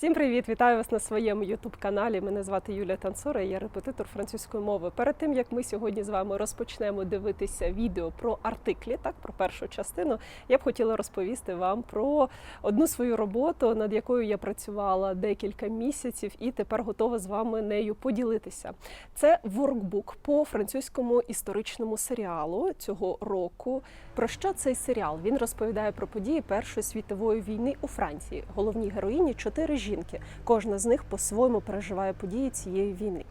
Всім привіт! Вітаю вас на своєму youtube каналі. Мене звати Юлія Танцора, я репетитор французької мови. Перед тим як ми сьогодні з вами розпочнемо дивитися відео про артиклі, так про першу частину, я б хотіла розповісти вам про одну свою роботу, над якою я працювала декілька місяців, і тепер готова з вами нею поділитися. Це воркбук по французькому історичному серіалу цього року. Про що цей серіал? Він розповідає про події Першої світової війни у Франції. Головній героїні чотири жінки. Кожна з них по-своєму переживає події цієї війни.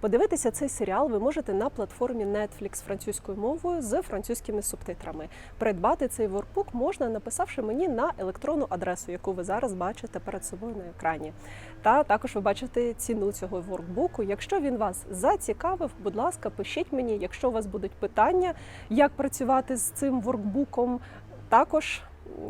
Подивитися цей серіал ви можете на платформі Netflix французькою мовою з французькими субтитрами. Придбати цей воркбук можна, написавши мені на електронну адресу, яку ви зараз бачите перед собою на екрані. Та також ви бачите ціну цього воркбуку. Якщо він вас зацікавив, будь ласка, пишіть мені. Якщо у вас будуть питання, як працювати з цим воркбуком, також.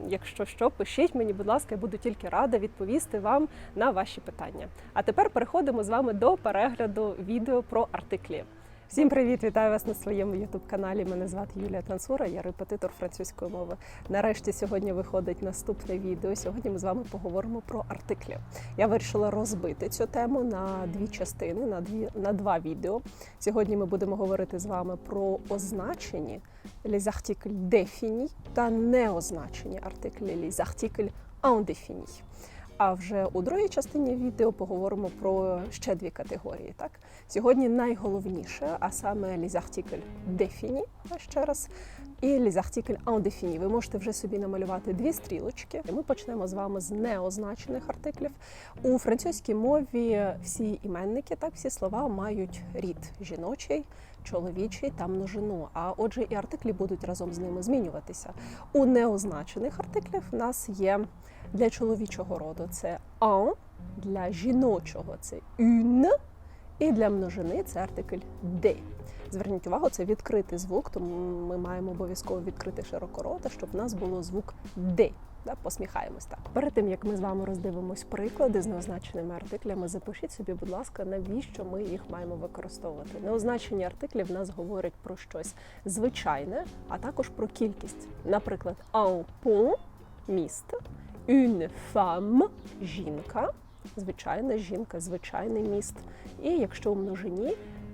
Якщо що, пишіть мені, будь ласка, я буду тільки рада відповісти вам на ваші питання. А тепер переходимо з вами до перегляду відео про артиклі. Всім привіт! Вітаю вас на своєму youtube каналі. Мене звати Юлія Танцура, я репетитор французької мови. Нарешті сьогодні виходить наступне відео. Сьогодні ми з вами поговоримо про артиклі. Я вирішила розбити цю тему на дві частини, на дві на два відео. Сьогодні ми будемо говорити з вами про означені les articles définis та неозначені артиклі les indéfinis. А вже у другій частині відео поговоримо про ще дві категорії. Так сьогодні найголовніше, а саме articles définis, ще раз, і articles indéfinis. Ви можете вже собі намалювати дві стрілочки. Ми почнемо з вами з неозначених артиклів. У французькій мові всі іменники, так всі слова мають рід жіночий, чоловічий та множину. А отже, і артиклі будуть разом з ними змінюватися. У неозначених артиклів в нас є для чоловічого роду це un, для жіночого це une, і для множини це артикль de. Зверніть увагу, це відкритий звук, тому ми маємо обов'язково відкрити широко рота, щоб в нас було звук. Да, посміхаємось так. Перед тим як ми з вами роздивимось приклади з неозначеними артиклями, запишіть собі, будь ласка, навіщо ми їх маємо використовувати. Неозначені артиклі в нас говорять про щось звичайне, а також про кількість. Наприклад, un pont – міст, une femme – жінка, звичайна жінка, звичайний міст. І якщо у множині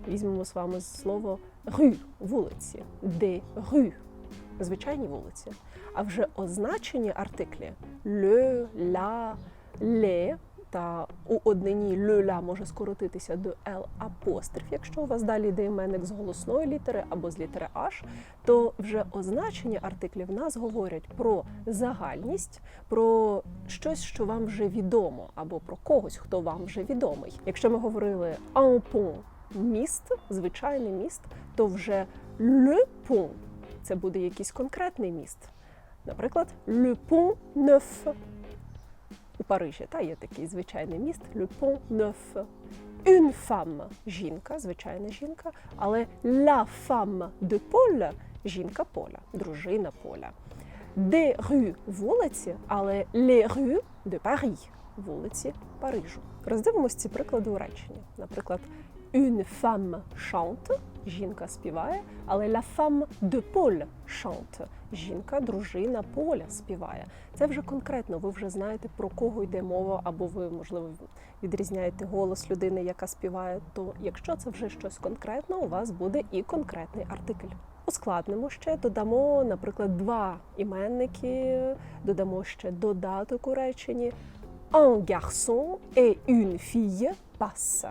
візьмемо з вами слово rue – вулиці, des rues – звичайні вулиці. А вже означені артиклі le, la, les та у однині la може скоротитися до l апостроф. Якщо у вас далі йде іменник з голосної літери або з літери H, то вже означені артиклі в нас говорять про загальність, про щось, що вам вже відомо, або про когось, хто вам вже відомий. Якщо ми говорили un міст, звичайний міст, то вже le pont – це буде якийсь конкретний міст. Наприклад, Le Pont Neuf. У Парижі та є такий звичайний міст Le Pont Neuf. Une femme – жінка, звичайна жінка, але la femme de Paul – жінка поля, дружина поля. Des rues – вулиці, але les rues de Paris – вулиці Парижу. Роздивимось ці приклади у реченні. Наприклад, Une femme chante – жінка співає, але la femme de Paul chante – жінка, дружина Поля співає. Це вже конкретно, ви вже знаєте, про кого йде мова, або ви, можливо, відрізняєте голос людини, яка співає. То якщо це вже щось конкретне, у вас буде і конкретний артикль. Ускладнимо ще, додамо, наприклад, два іменники, додамо ще додаток у реченні. Un garçon et une fille passent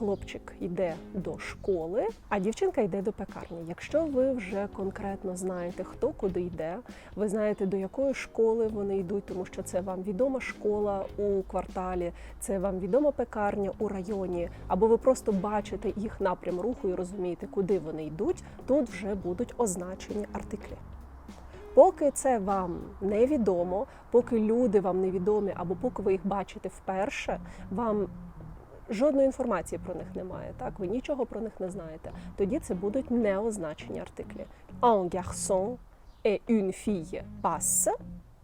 Хлопчик йде до школи, а дівчинка йде до пекарні. Якщо ви вже конкретно знаєте, хто куди йде, ви знаєте, до якої школи вони йдуть, тому що це вам відома школа у кварталі, це вам відома пекарня у районі, або ви просто бачите їх напрям руху і розумієте, куди вони йдуть, тут вже будуть означені артиклі. Поки це вам невідомо, поки люди вам невідомі, або поки ви їх бачите вперше, вам жодної інформації про них немає. Так, ви нічого про них не знаєте. Тоді це будуть неозначені артиклі. Un garçon et une fille passent,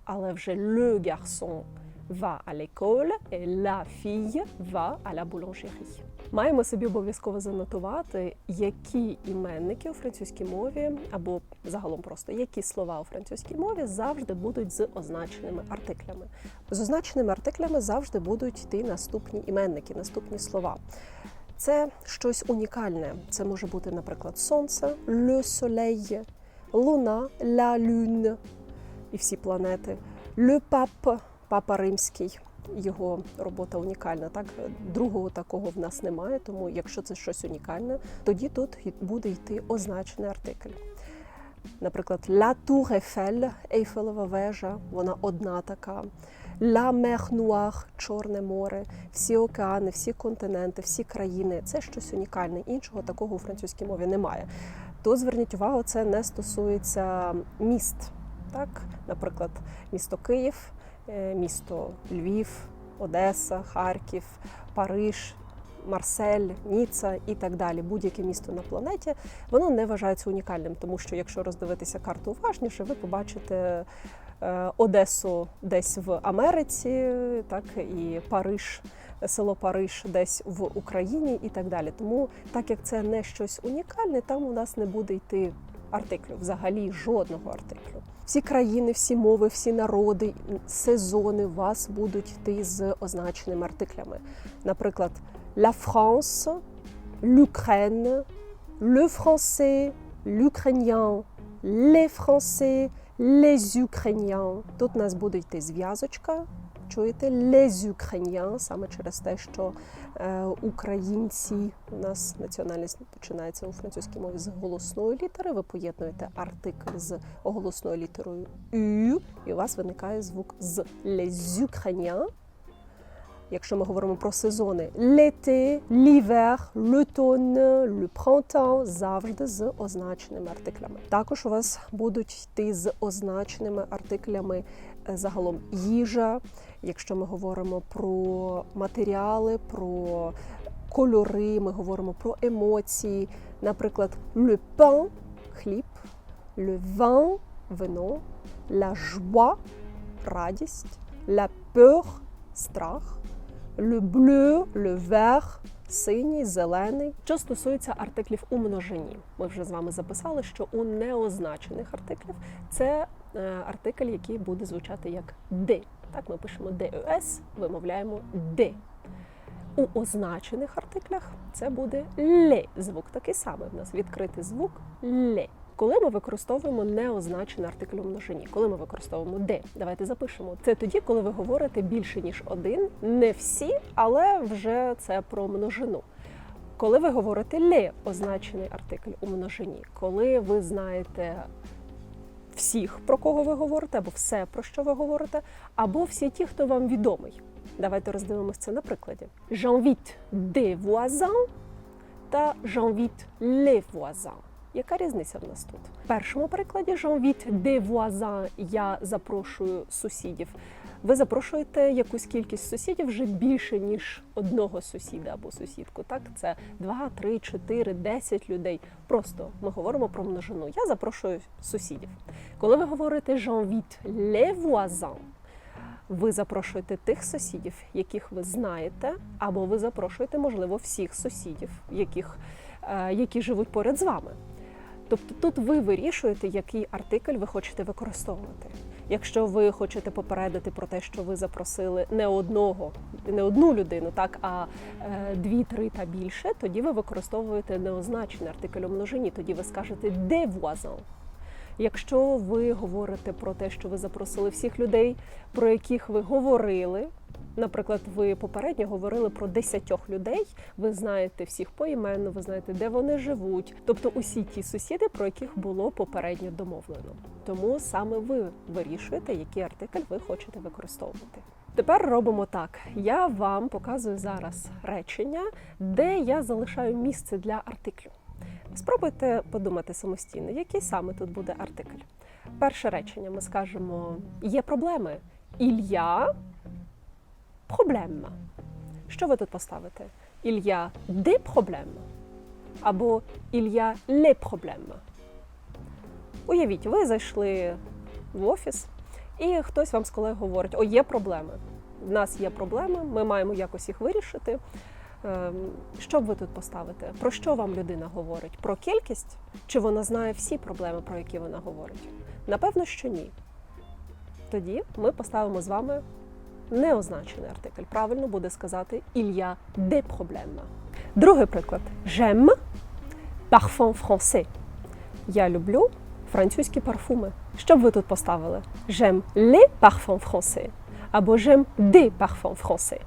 але вже le garçon va à l'école et la fille va à la boulangerie. Маємо собі обов'язково занотувати, які іменники у французькій мові, або загалом просто які слова у французькій мові завжди будуть з означеними артиклями. З означеними артиклями завжди будуть йти наступні іменники, наступні слова. Це щось унікальне. Це може бути, наприклад, сонце, le soleil, луна, la lune і всі планети, le pape, папа римський. Його робота унікальна. Так другого такого в нас немає. Тому, якщо це щось унікальне, тоді тут буде йти означений артикль. Наприклад, La Tour Eiffel, Ейфелева вежа, вона одна така. La Mer Noire, Чорне море, всі океани, всі континенти, всі країни це щось унікальне. Іншого такого у французькій мові немає. То зверніть увагу, це не стосується міст. Так, наприклад, місто Київ, місто Львів, Одеса, Харків, Париж. Марсель, Ніца і так далі, будь-яке місто на планеті, воно не вважається унікальним, тому що якщо роздивитися карту уважніше, ви побачите е, Одесу десь в Америці, так і Париж, село Париж десь в Україні і так далі. Тому, так як це не щось унікальне, там у нас не буде йти артиклю, взагалі жодного артиклю. Всі країни, всі мови, всі народи, сезони вас будуть йти з означеними артиклями. Наприклад, la France, l'Ukraine, le français, l'ukrainien, les français, les ukrainiens. Тут у нас буде йти зв'язочка. Чуєте, les ukrainiens, саме через те, що е, українці у нас національність починається у французькій мові з голосної літери. Ви поєднуєте артикль з оголосною літерою «ю», і у вас виникає звук з les ukrainiens. Якщо ми говоримо про сезони l'été, l'hiver, l'automne, le printemps, завжди з означеними артиклями. Також у вас будуть йти з означеними артиклями е, загалом їжа. Якщо ми говоримо про матеріали, про кольори, ми говоримо про емоції. Наприклад, le pain – хліб, le vin – вино, la joie – радість, la peur – страх, le bleu, le vert – синій, зелений. Що стосується артиклів у множині, ми вже з вами записали, що у неозначених артиклів це е, артикль, який буде звучати як «де». Так, ми пишемо «des», вимовляємо «де». У означених артиклях це буде ле. Звук такий самий. В нас відкритий звук ле. Коли ми використовуємо неозначений артикль у множині, коли ми використовуємо де, давайте запишемо. Це тоді, коли ви говорите більше ніж один, не всі, але вже це про множину. Коли ви говорите ле, означений артикль у множині, коли ви знаєте всіх, про кого ви говорите, або все, про що ви говорите, або всі ті, хто вам відомий. Давайте роздивимося це на прикладі. Жанвіт des voisins та Жанвіт les voisins. Яка різниця в нас тут? В першому прикладі j'invite des voisins я запрошую сусідів. Ви запрошуєте якусь кількість сусідів вже більше, ніж одного сусіда або сусідку. Так, це 2, 3, 4, 10 людей. Просто ми говоримо про множину. Я запрошую сусідів. Коли ви говорите j'invite les voisins, ви запрошуєте тих сусідів, яких ви знаєте, або ви запрошуєте, можливо, всіх сусідів, яких, е, які живуть поряд з вами. Тобто тут ви вирішуєте, який артикль ви хочете використовувати. Якщо ви хочете попередити про те, що ви запросили не одного, не одну людину, так а е, дві, три та більше, тоді ви використовуєте неозначений артикль у множині. Тоді ви скажете де voisins». Якщо ви говорите про те, що ви запросили всіх людей, про яких ви говорили, наприклад, ви попередньо говорили про десятьох людей, ви знаєте всіх поіменно, ви знаєте, де вони живуть, тобто усі ті сусіди, про яких було попередньо домовлено. Тому саме ви вирішуєте, який артикль ви хочете використовувати. Тепер робимо так: я вам показую зараз речення, де я залишаю місце для артиклю. Спробуйте подумати самостійно, який саме тут буде артикль. Перше речення ми скажемо: є проблеми. Il problème. Що ви тут поставите? A des problèmes. Або il y a. Уявіть, ви зайшли в офіс, і хтось вам з колег говорить: о, є проблеми. В нас є проблеми, ми маємо якось їх вирішити. Ем, Що б ви тут поставите? Про що вам людина говорить? Про кількість? Чи вона знає всі проблеми, про які вона говорить? Напевно, що ні. Тоді ми поставимо з вами неозначений артикль. Правильно буде сказати a des problèmes. Другий приклад. J'aime parfum français. Я люблю французькі парфуми. Що б ви тут поставили? J'aime les parfums français або j'aime des parfums français.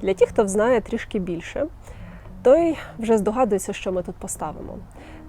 Для тих, хто знає трішки більше, той вже здогадується, що ми тут поставимо.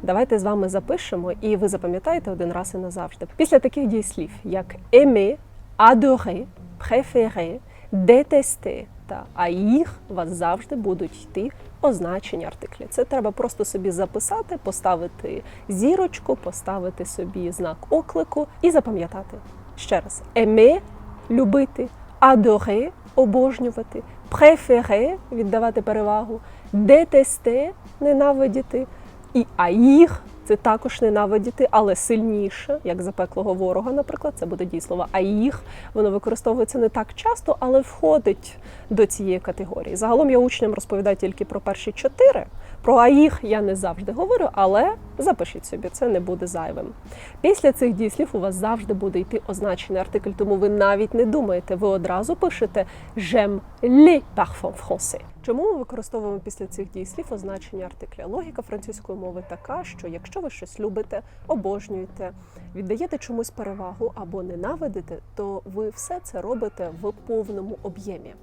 Давайте з вами запишемо, і ви запам'ятаєте один раз і назавжди. Після таких дієслів, як aimer, adorer, préférer, détester та haïr, у вас завжди будуть йти означені артиклі. Це треба просто собі записати, поставити зірочку, поставити собі знак оклику і запам'ятати. Ще раз: aimer – любити, adorer – обожнювати, préférer – віддавати перевагу, détester – ненавидіти, і аїр це також ненавидіти, але сильніше, як запеклого ворога, наприклад, це буде дієслово їх Воно використовується не так часто, але входить до цієї категорії. Загалом я учням розповідаю тільки про перші чотири. Про аїр я не завжди говорю, але запишіть собі, це не буде зайвим. Після цих дієслів у вас завжди буде йти означений артикль, тому ви навіть не думаєте, ви одразу пишете «J'aime les parfums français». Чому ми використовуємо після цих дієслів означені артиклі? Логіка французької мови така, що якщо ви щось любите, обожнюєте, віддаєте чомусь перевагу або ненавидите, то ви все це робите в повному об'ємі,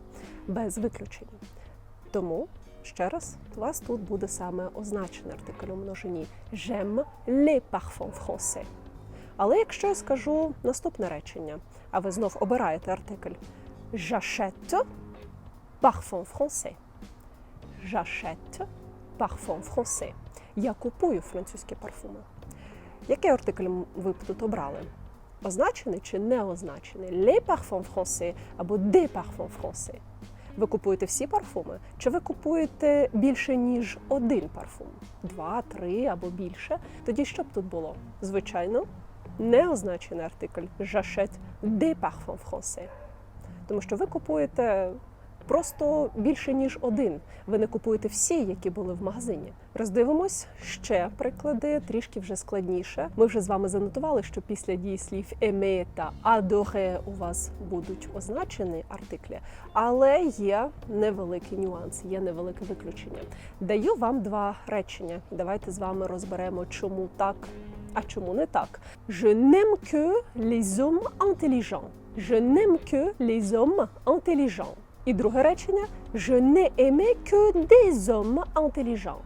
без виключення. Тому ще раз у вас тут буде саме означений артикль у множині «J'aime les parfums français». Але якщо я скажу наступне речення, а ви знов обираєте артикль «J'achète parfum français». J'achète parfum français. Я купую французькі парфуми. Який артикль ви б тут обрали? Означений чи не означений? Les parfums français або des parfums français. Ви купуєте всі парфуми? Чи ви купуєте більше, ніж один парфум? Два, три або більше? Тоді що б тут було? Звичайно, неозначений артикль J'achète des parfums français. Тому що ви купуєте просто більше ніж один. Ви не купуєте всі, які були в магазині. Роздивимось ще приклади, трішки вже складніше. Ми вже з вами занотували, що після дієслів aimer та adorer у вас будуть означені артиклі, але є невеликий нюанс, є невелике виключення. Даю вам два речення. Давайте з вами розберемо, чому так, а чому не так. Je n'aime que les hommes intelligents. Je n'aime que les hommes intelligents. І друге речення Je n'ai aimé que des hommes intelligents.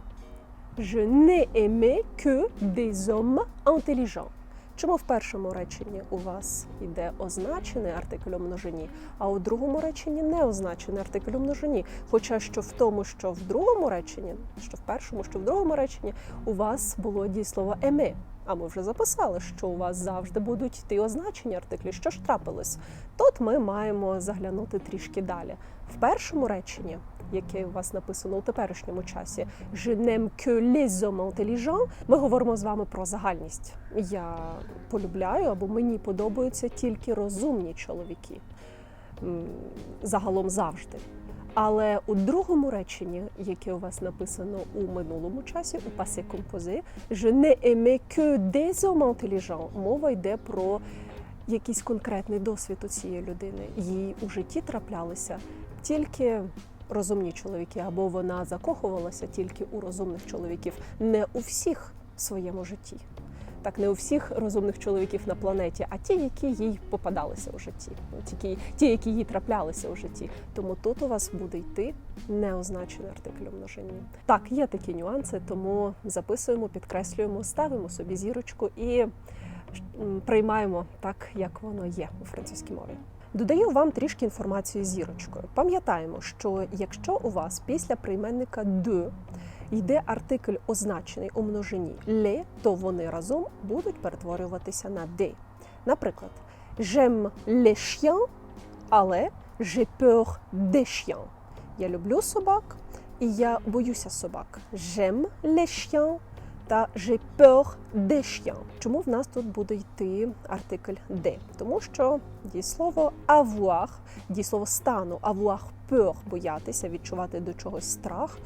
Je n'ai aimé que des hommes intelligents. Чому в першому реченні у вас йде означений артикль у множині, а у другому реченні не означений артикль у множині? Хоча що в тому, що в другому реченні, що в першому, що в другому реченні, у вас було дієслово «aimer». А ми вже записали, що у вас завжди будуть йти означені артиклі. Що ж трапилось? Тут ми маємо заглянути трішки далі. В першому реченні, яке у вас написано у теперішньому часі, «Je n'aime que les hommes intelligents», ми говоримо з вами про загальність. Я полюбляю або мені подобаються тільки розумні чоловіки. Загалом завжди. Але у другому реченні, яке у вас написано у минулому часі, у passé composé, je n'ai aimé que des hommes intelligents, мова йде про якийсь конкретний досвід у цієї людини. Їй у житті траплялися тільки розумні чоловіки, або вона закохувалася тільки у розумних чоловіків, не у всіх в своєму житті. Так, не у всіх розумних чоловіків на планеті, а ті, які їй попадалися у житті, ті, ті, які їй траплялися у житті. Тому тут у вас буде йти неозначений артикль у множині. Так, є такі нюанси, тому записуємо, підкреслюємо, ставимо собі зірочку і приймаємо так, як воно є у французькій мові. Додаю вам трішки інформацію зірочкою. Пам'ятаємо, що якщо у вас після прийменника de йде артикль означений у множині ле, то вони разом будуть перетворюватися на де. Наприклад, j'aime les chiens, але j'ai peur des chiens. Я люблю собак і я боюся собак. J'aime les chiens, та j'ai peur des chiens. Чому в нас тут буде йти артикль de? Тому що дієслово avoir, дієслово стану, avoir peur – боятися, відчувати до чогось страх,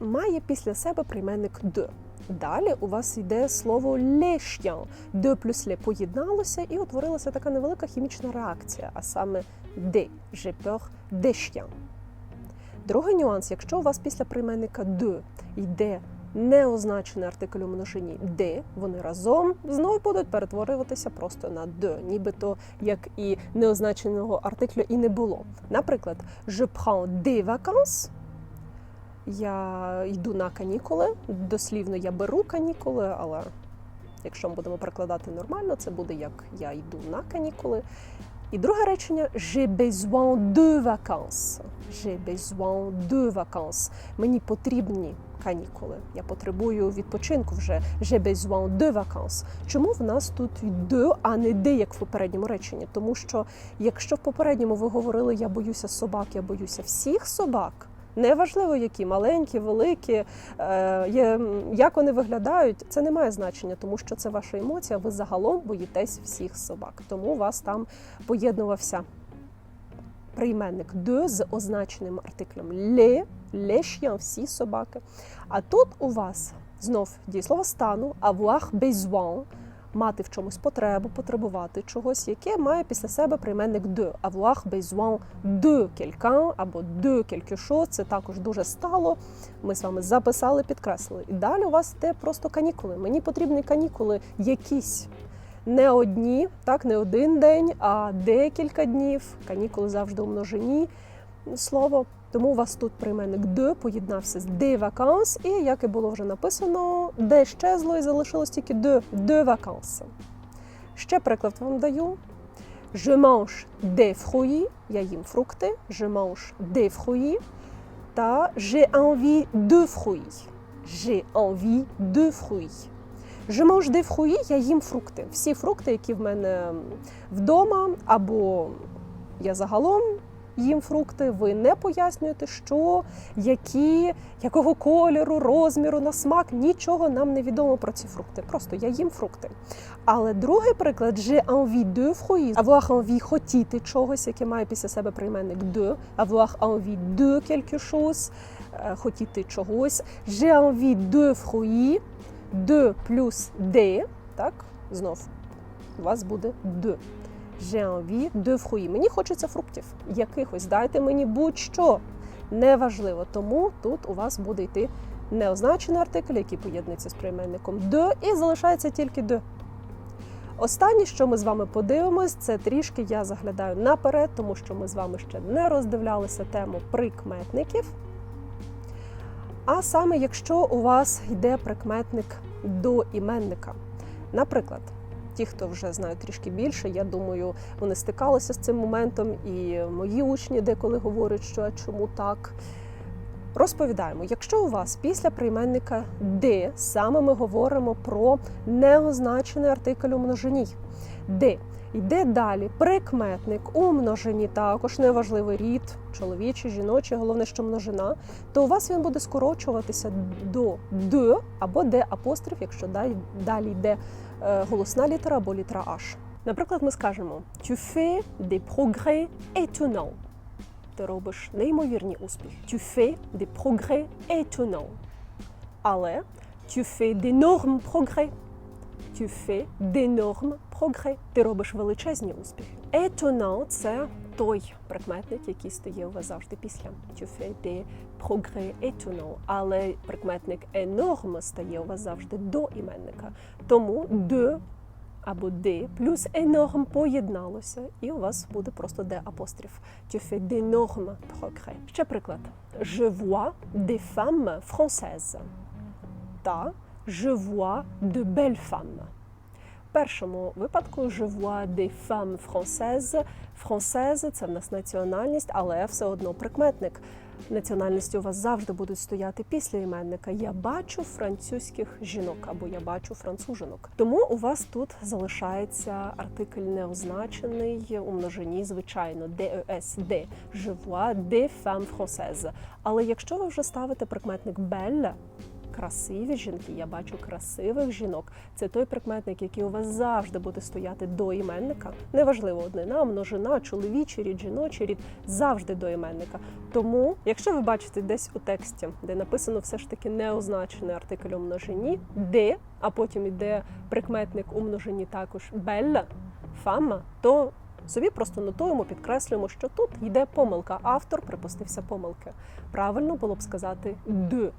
має після себе прийменник de. Далі у вас йде слово chiens. De плюс le поєдналося і утворилася така невелика хімічна реакція, а саме. J'ai peur des. Другий нюанс, якщо у вас після прийменника de йде неозначений артикль у множині de, вони разом знову будуть перетворюватися просто на de, нібито як і неозначеного артиклю і не було. Наприклад, je prends des vacances, я йду на канікули. Дослівно я беру канікули, але якщо ми будемо перекладати нормально, це буде як я йду на канікули. І друге речення j'ai besoin de vacances. J'ai besoin de vacances. Мені потрібні канікули. Я потребую відпочинку вже. J'ai besoin de vacances. Чому в нас тут de, а не de, як в попередньому реченні? Тому що якщо в попередньому ви говорили я боюся собак, я боюся всіх собак. Неважливо, які маленькі, великі, е, як вони виглядають, це не має значення, тому що це ваша емоція. Ви загалом боїтесь всіх собак. Тому у вас там поєднувався прийменник de з означеним артиклем le, chiens, всі собаки. А тут у вас знов дієслово стану avoir besoin, мати в чомусь потребу, потребувати чогось, яке має після себе прийменник de. Avoir besoin de quelqu'un або de quelque chose. Це також дуже стало. Ми з вами записали, підкреслили. І далі у вас йде просто канікули. Мені потрібні канікули якісь. Не одні, так, не один день, а декілька днів. Канікули завжди у множині слово. Тому у вас тут прийменник de поєднався з de vacances, і як і було вже написано, де щезло і залишилось тільки de, de vacances. Ще приклад вам даю. Je mange des fruits, я їм фрукти, je mange des fruits, та j'ai envie de fruits. J'ai envie de fruits. Je mange des fruits, я їм фрукти. Всі фрукти, які в мене вдома, або я загалом їм фрукти, ви не пояснюєте, що, які, якого кольору, розміру, на смак, нічого нам не відомо про ці фрукти. Просто я їм фрукти. Але другий приклад j'ai envie de fruits, avoir envie хотіти чогось, яке має після себе прийменник de, avoir envie de quelque chose, е, хотіти чогось. J'ai envie de fruits, de плюс de, так, знов у вас буде de. Envie de fruits. Мені хочеться фруктів. Якихось дайте мені будь-що. Неважливо. Тому тут у вас буде йти неозначений артикль, який поєднується з прийменником de, і залишається тільки de. Останнє, що ми з вами подивимось, це трішки я заглядаю наперед, тому що ми з вами ще не роздивлялися тему прикметників. А саме, якщо у вас йде прикметник до іменника. Наприклад, ті, хто вже знають трішки більше, я думаю, вони стикалися з цим моментом, і мої учні деколи говорять, що «А чому так. Розповідаємо, якщо у вас після прийменника Д, саме ми говоримо про неозначений артикль у множині, де йде далі прикметник у множині, також неважливий рід, чоловічий, жіночий, головне, що множина, то у вас він буде скорочуватися до «de» або де апостроф, якщо далі, йде е, голосна літера або літера H. Наприклад, ми скажемо Tu fais des progrès étonnants. Ти робиш неймовірні успіхи. Tu fais des progrès étonnants. Але tu fais d'énormes progrès. Tu fais d'énormes progrès. Ти робиш величезні успіхи. Étonnant – це той прикметник, який стає у вас завжди після. Tu fais des progrès étonnants. Але прикметник énorme стає у вас завжди до іменника. Тому de або де плюс énorme поєдналося, і у вас буде просто де апостроф. Tu fais d'énormes progrès. Ще приклад. Je vois des femmes françaises. Та je vois de belles femmes. В першому випадку je vois des femmes françaises. Française – це в нас національність, але все одно прикметник. Національності у вас завжди будуть стояти після іменника. Я бачу французьких жінок або я бачу францужинок. Тому у вас тут залишається артикль неозначений у множині, звичайно, DES, de. Je vois des femmes françaises. Але якщо ви вже ставите прикметник belle, красиві жінки, я бачу красивих жінок. Це той прикметник, який у вас завжди буде стояти до іменника. Неважливо, однина, множина, чоловічий рід, жіночий рід, завжди до іменника. Тому, якщо ви бачите десь у тексті, де написано все ж таки неозначений артикль у множині, де, а потім іде прикметник у множині також белла, фама, то собі просто нотуємо, підкреслюємо, що тут йде помилка. Автор припустився помилки. Правильно було б сказати «de».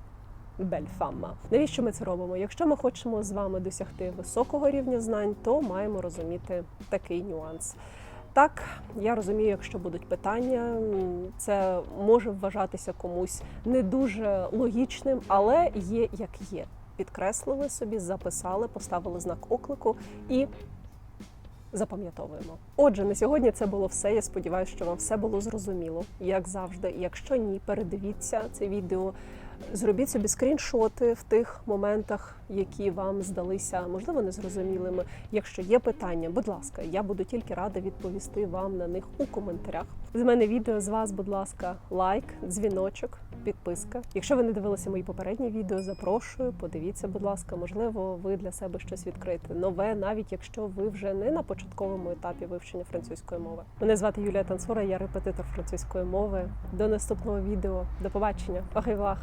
Бельфама. Навіщо ми це робимо? Якщо ми хочемо з вами досягти високого рівня знань, то маємо розуміти такий нюанс. Так, я розумію, якщо будуть питання, це може вважатися комусь не дуже логічним, але є як є. Підкреслили собі, записали, поставили знак оклику і запам'ятовуємо. Отже, на сьогодні це було все. Я сподіваюся, що вам все було зрозуміло, як завжди. Якщо ні, передивіться це відео. Зробіть собі скріншоти в тих моментах, які вам здалися, можливо, незрозумілими. Якщо є питання, будь ласка, я буду тільки рада відповісти вам на них у коментарях. З мене відео з вас, будь ласка, лайк, дзвіночок, підписка. Якщо ви не дивилися мої попередні відео, запрошую. Подивіться, будь ласка, можливо, ви для себе щось відкрите нове, навіть якщо ви вже не на початковому етапі вивчення французької мови. Мене звати Юлія Танцура, я репетитор французької мови. До наступного відео. До побачення. Au.